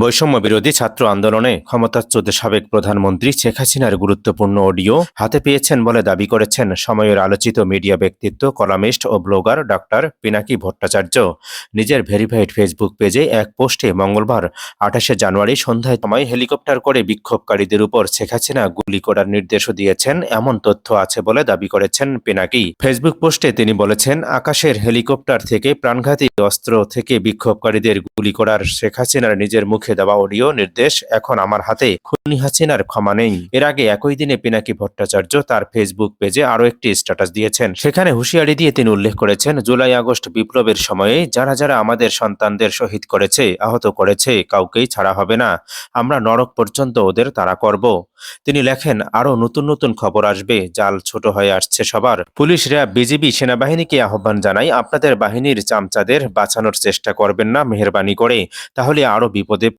বৈষম্য বিরোধী ছাত্র আন্দোলনে ক্ষমতাচ্যুত সাবেক প্রধানমন্ত্রী শেখ হাসিনার গুরুত্বপূর্ণ অডিও হাতে পেয়েছেন বলে দাবি করেছেন সময়ের আলোচিত মিডিয়া ব্যক্তিত্ব, কলামিস্ট ও ব্লগার ডক্টর পিনাকি ভট্টাচার্য। নিজের ভেরিফাইড ফেসবুক পেজে এক পোস্টে মঙ্গলবার, আঠাশে জানুয়ারি সন্ধ্যায় সময় হেলিকপ্টার করে বিক্ষোভকারীদের উপর শেখ হাসিনা গুলি করার নির্দেশও দিয়েছেন, এমন তথ্য আছে বলে দাবি করেছেন পিনাকি। ফেসবুক পোস্টে তিনি বলেছেন, আকাশের হেলিকপ্টার থেকে প্রাণঘাতী অস্ত্র থেকে বিক্ষোভকারীদের গুলি করার শেখ হাসিনার নিজের মুখে দেওয়া অডিও নির্দেশ এখন আমার হাতে। খুনি হাসিনার ক্ষমা নেই। এর আগে একই দিনে পিনাকি ভট্টাচার্য তার ফেসবুক পেজে আরও একটি স্ট্যাটাস দিয়েছেন। সেখানে হুঁশিয়ারি দিয়ে তিনি উল্লেখ করেছেন, জুলাই আগস্ট বিপ্লবের সময়ে যারা যারা আমাদের সন্তানদের শহীদ করেছে, আহত করেছে, কাউকেই ছাড়া হবে না। আমরা নরক পর্যন্ত ওদের তাড়া করব। তিনি লেখেন, আরও নতুন নতুন খবর আসবে। জাল ছোট হয়ে আসছে সবার। পুলিশ র্যাব, বিজিবি, সেনাবাহিনীকে আহ্বান জানাই আপনাদের বাহিনীর চামচাদের বাঁচানোর চেষ্টা করবেন না, মেহরবানি করে। তাহলে আরও বিপদে